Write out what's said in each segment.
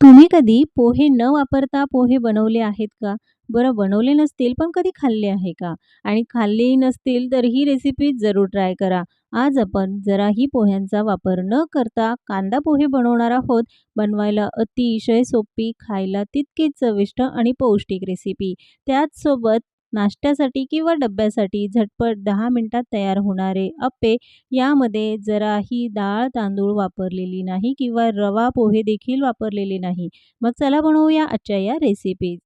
तुम्ही कधी पोहे न वापरता पोहे बनवले आहेत का? बरं बनवले नसतील पण कधी खाल्ले आहे का? आणि खाल्लेही नसतील तर ही रेसिपी जरूर ट्राय करा. आज आपण जराही पोह्यांचा वापर न करता कांदा पोहे बनवणार आहोत. बनवायला अतिशय सोपी, खायला तितकीच चविष्ट आणि पौष्टिक रेसिपी. त्याचसोबत नाश्त्यासाठी किंवा डब्यासाठी झटपट दहा मिनटात तयार होणारे अप्पे. यामध्ये जराही डाळ, तांदूळ वापरलेली नाही किंवा रवा पोहे देखील वापरलेले नाही. मग चला बनवूया आजच्या या रेसिपीज.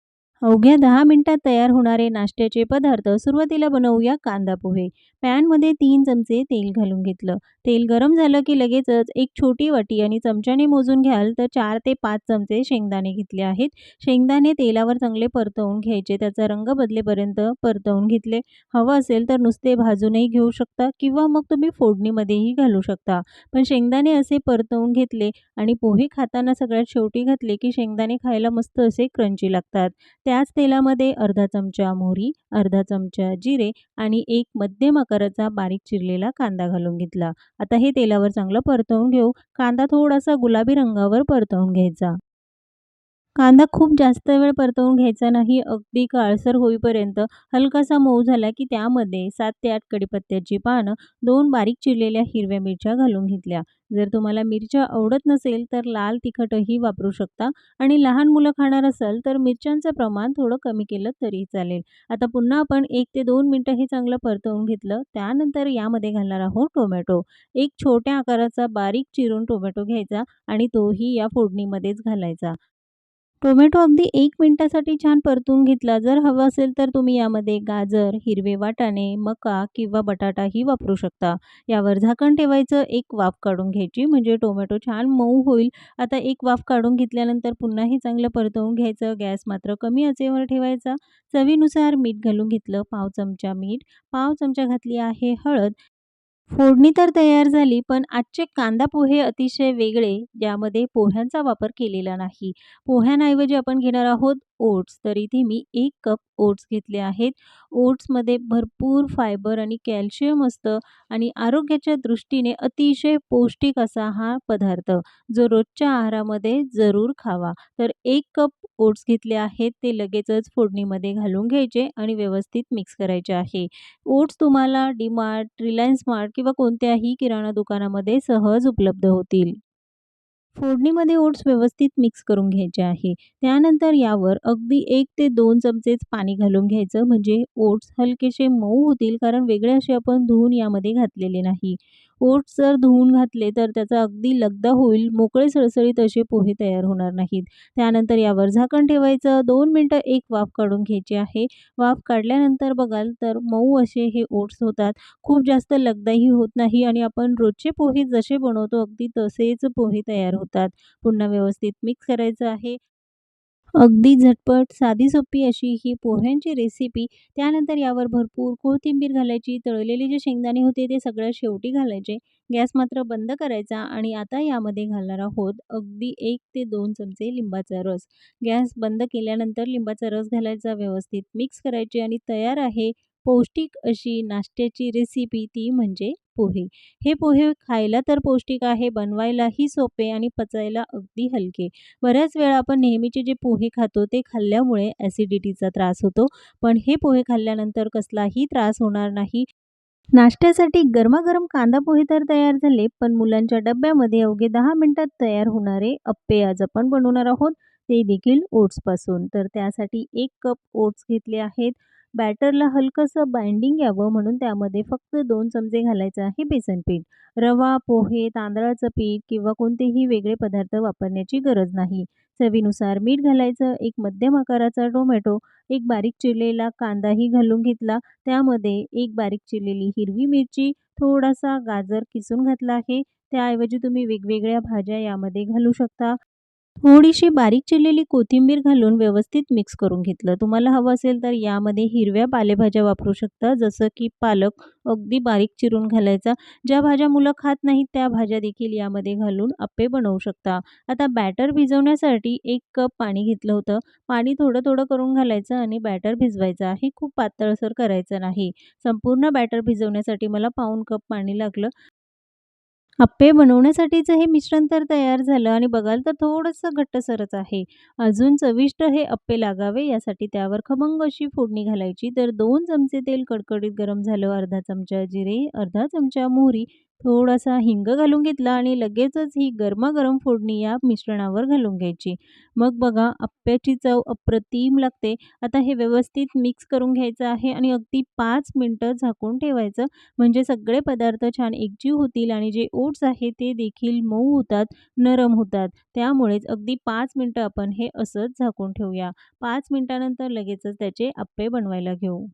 अवघ्या दहा मिनिटात तयार होणारे नाश्त्याचे पदार्थ. सुरुवातीला बनवूया कांदा पोहे. पॅनमध्ये तीन चमचे तेल घालून घेतलं. तेल गरम झालं की लगेचच एक छोटी वाटी आणि चमच्याने मोजून घ्याल तर चार ते पाच चमचे शेंगदाणे घेतले आहेत. शेंगदाणे तेलावर चांगले परतवून घ्यायचे. त्याचा रंग बदलेपर्यंत परतवून घेतले. हवं असेल तर नुसते भाजूनही घेऊ शकता किंवा मग तुम्ही फोडणीमध्येही घालू शकता. पण शेंगदाणे असे परतवून घेतले आणि पोहे खाताना सगळ्यात शेवटी घातले की शेंगदाणे खायला मस्त असे क्रंची लागतात. त्याच तेलामध्ये अर्धा चमचा मोहरी, अर्धा चमचा जिरे आणि एक मध्यम आकाराचा बारीक चिरलेला कांदा घालून घेतला. आता हे तेलावर चांगलं परतवून घेऊ. कांदा थोडासा गुलाबी रंगावर परतवून घ्यायचा. कांदा खूप जास्त वेळ परतवून घ्यायचा नाही. अगदी काळसर होईपर्यंत. हलकासा मऊ झाला की त्यामध्ये सात ते आठ कडीपत्त्याची पानं, दोन बारीक चिरलेल्या हिरव्या मिरच्या घालून घेतल्या. जर तुम्हाला मिरच्या आवडत नसेल तर लाल तिखटही वापरू शकता आणि लहान मुलं खाणार असाल तर मिरच्यांचं प्रमाण थोडं कमी केलं तरी चालेल. आता पुन्हा आपण एक ते दोन मिनटं हे चांगलं परतवून घेतलं. त्यानंतर यामध्ये घालणार आहोत टोमॅटो. एक छोट्या आकाराचा बारीक चिरून टोमॅटो घ्यायचा आणि तोही या फोडणीमध्येच घालायचा. टोमॅटो अगदी एक मिनटासाठी छान परतून घेतला. जर हवं असेल तर तुम्ही यामध्ये गाजर, हिरवे वाटाणे, मका किंवा बटाटाही वापरू शकता. यावर झाकण ठेवायचं. एक वाफ काढून घ्यायची म्हणजे टोमॅटो छान मऊ होईल. आता एक वाफ काढून घेतल्यानंतर पुन्हा हे चांगलं परतवून घ्यायचं. गॅस मात्र कमी आचेवर ठेवायचा. चवीनुसार मीठ घालून घेतलं. पाव चमचा मीठ, पाव चमचा घातली आहे हळद. फोडणी तर तयार झाली पण आजचे कांदा पोहे अतिशय वेगळे, ज्यामध्ये पोह्यांचा वापर केलेला नाही. पोह्यांऐवजी आपण घेणार आहोत ओट्स. तर इथे मी एक कप ओट्स घेतले आहेत. ओट्समध्ये भरपूर फायबर आणि कॅल्शियम असतं आणि आरोग्याच्या दृष्टीने अतिशय पौष्टिक असा हा पदार्थ, जो रोजच्या आहारामध्ये जरूर खावा. तर एक कप ओट्स घेतले आहेत. ते लगेचच फोडणीमध्ये घालून घ्यायचे आणि व्यवस्थित मिक्स करायचे आहे. ओट्स तुम्हाला डी-मार्ट, रिलायन्स मार्ट किंवा कोणत्याही किराणा दुकानामध्ये सहज उपलब्ध होतील. फोडणीमध्ये ओट्स व्यवस्थित मिक्स करून घ्यायचे आहे. त्यानंतर यावर अगदी एक ते दोन चमचेच पाणी घालून घ्यायचं म्हणजे ओट्स हलकेसे मऊ होतील कारण वेगळे असे आपण धुवून यामध्ये घातलेले नाही. ओट्स जर धुवून घातले तर त्याचा अगदी लगदा होईल. मोकळे सळसळीत असे पोहे तयार होणार नाहीत. त्यानंतर यावर झाकण ठेवायचं. दोन मिनटं एक वाफ काढून घ्यायची आहे. वाफ काढल्यानंतर बघाल तर मऊ असे हे ओट्स होतात. खूप जास्त लगदाही होत नाही आणि आपण रोजचे पोहे जसे बनवतो अगदी तसेच पोहे तयार होतात. पुन्हा व्यवस्थित मिक्स करायचं आहे. अगदी झटपट, साधी-सोपी अशी ही पोह्यांची रेसिपी. त्यानंतर यावर भरपूर कोथिंबीर घालायची. तळलेले जे शेंगदाणे होते ते सगळं शेवटी घालायचे. गॅस मात्र बंद करायचा आणि आता यामध्ये घालणार आहोत अगदी एक ते दोन चमचे लिंबाचा रस. गॅस बंद केल्यानंतर लिंबाचा रस घालायचा, व्यवस्थित मिक्स करायचे आणि तयार आहे पौष्टिक अशी नाश्त्याची रेसिपी ती म्हणजे पोहे. हे पोहे खायला तर पौष्टिक आहे, बनवायलाही सोपे आणि पचायला अगदी हलके. बऱ्याच वेळा आपण नेहमीचे जे पोहे खातो ते खाल्ल्यामुळे ॲसिडिटीचा त्रास होतो. पण हे पोहे खाल्ल्यानंतर कसलाही त्रास होणार नाही. नाश्त्यासाठी गरमागरम कांदा पोहे तर तयार झाले. पण मुलांच्या डब्यामध्ये अवघे दहा मिनिटात तयार होणारे अप्पे आज आपण बनवणार आहोत. ते देखील ओट्सपासून. तर त्यासाठी एक कप ओट्स घेतले आहेत. बॅटरला हलकंसं बाइंडिंग यावं म्हणून त्यामध्ये फक्त दोन चमचे घालायचं आहे बेसन पीठ. रवा, पोहे, तांदळाचं पीठ किंवा कोणतेही वेगळे पदार्थ वापरण्याची गरज नाही. चवीनुसार मीठ घालायचं. एक मध्यम आकाराचा टोमॅटो, एक बारीक चिरलेला कांदाही घालून घेतला. त्यामध्ये एक बारीक चिरलेली हिरवी मिरची, थोडासा गाजर किसून घातला आहे. त्याऐवजी तुम्ही वेगवेगळ्या भाज्या यामध्ये घालू शकता. थोडीशी बारीक चिरलेली कोथिंबीर घालून व्यवस्थित मिक्स करून घेतलं. तुम्हाला हवं असेल तर यामध्ये हिरव्या पालेभाज्या वापरू शकता. जसं की पालक अगदी बारीक चिरून घालायचा. ज्या भाज्या मुलं खात नाहीत त्या भाज्या देखील यामध्ये घालून अप्पे बनवू शकता. आता बॅटर भिजवण्यासाठी एक कप पाणी घेतलं होतं. पाणी थोडं-थोडं करून घालायचं आणि बॅटर भिजवायचं आहे. खूप पातळसर करायचं नाही. संपूर्ण बॅटर भिजवण्यासाठी मला पाऊण कप पाणी लागलं. अप्पे बनवण्यासाठीचं हे मिश्रण तर तयार झालं आणि बघाल तर थोडंसं घट्टसरच आहे. अजून चविष्ट हे अप्पे लागावे यासाठी त्यावर खमंग अशी फोडणी घालायची. तर दोन चमचे तेल कडकडीत गरम झालं, अर्धा चमचा जिरे, अर्धा चमचा मोहरी, थोडासा हिंग घालून घेतला आणि लगेचच ही गरमागरम फोडणी या मिश्रणावर घालून घ्यायची. मग बघा अप्प्याची चव अप्रतिम लागते. आता हे व्यवस्थित मिक्स करून घ्यायचं आहे आणि अगदी पाच मिनटं झाकून ठेवायचं. म्हणजे सगळे पदार्थ छान एकजीव होतील आणि जे ओट्स आहे ते देखील मऊ होतात, नरम होतात. त्यामुळेच अगदी पाच मिनटं आपण हे असंच झाकून ठेवूया. पाच मिनटानंतर लगेचच त्याचे अप्पे बनवायला घेऊ.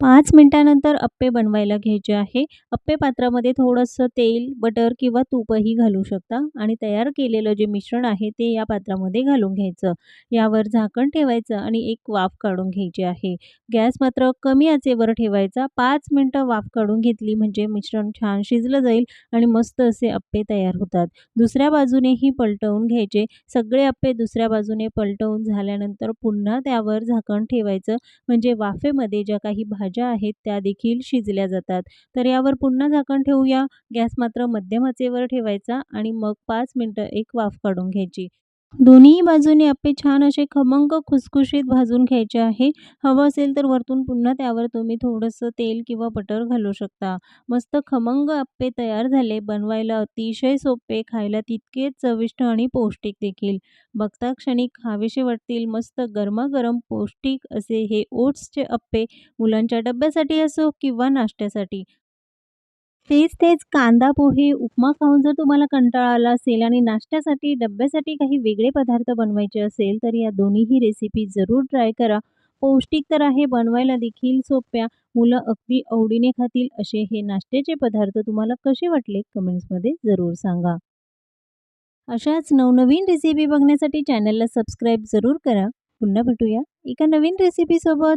पाच मिनटानंतर अप्पे बनवायला घ्यायचे आहे. अप्पे पात्रामध्ये थोडंसं तेल, बटर किंवा तूपही घालू शकता आणि तयार केलेलं जे मिश्रण आहे ते या पात्रामध्ये घालून घ्यायचं. यावर झाकण ठेवायचं आणि एक वाफ काढून घ्यायची आहे. गॅस मात्र कमी आचेवर ठेवायचा. पाच मिनटं वाफ काढून घेतली म्हणजे मिश्रण छान शिजलं जाईल आणि मस्त असे अप्पे तयार होतात. दुसऱ्या बाजूनेही पलटवून घ्यायचे. सगळे अप्पे दुसऱ्या बाजूने पलटवून झाल्यानंतर पुन्हा त्यावर झाकण ठेवायचं. म्हणजे वाफेमध्ये ज्या काही भाज्या आहेत त्या देखील शिजल्या जातात. तर यावर पुन्हा झाकण ठेवूया. गॅस मात्र मध्यम आचेवर ठेवायचा आणि मग पाच मिनटं एक वाफ काढून घ्यायची. दोन्ही बाजूने आपले छान असे खमंग खुसखुशीत भाजून घ्यायचे आहे. हवं असेल तर वरतून पुन्हा त्यावर तुम्ही थोडंसं तेल किंवा बटर घालू शकता. मस्त खमंग अप्पे तयार झाले. बनवायला अतिशय सोपे, खायला तितकेच चविष्ट आणि पौष्टिक देखील. बघता क्षणी खावेसे वाटतील मस्त गरमागरम पौष्टिक असे हे ओट्सचे अप्पे मुलांच्या डब्यासाठी असो किंवा नाश्त्यासाठी. तेच तेच कांदा पोहे, उपमा खाऊन जर तुम्हाला कंटाळा आला असेल आणि नाश्त्यासाठी, डब्यासाठी काही वेगळे पदार्थ बनवायचे असेल, तर या दोन्हीही रेसिपी जरूर ट्राय करा. पौष्टिक तर आहे, बनवायला देखील सोप्या, मुलं अगदी आवडीने खातील असे हे नाश्त्याचे पदार्थ तुम्हाला कसे वाटले कमेंट्समध्ये जरूर सांगा. अशाच नवनवीन रेसिपी बघण्यासाठी चॅनलला सबस्क्राईब जरूर करा. पुन्हा भेटूया एका नवीन रेसिपीसोबत.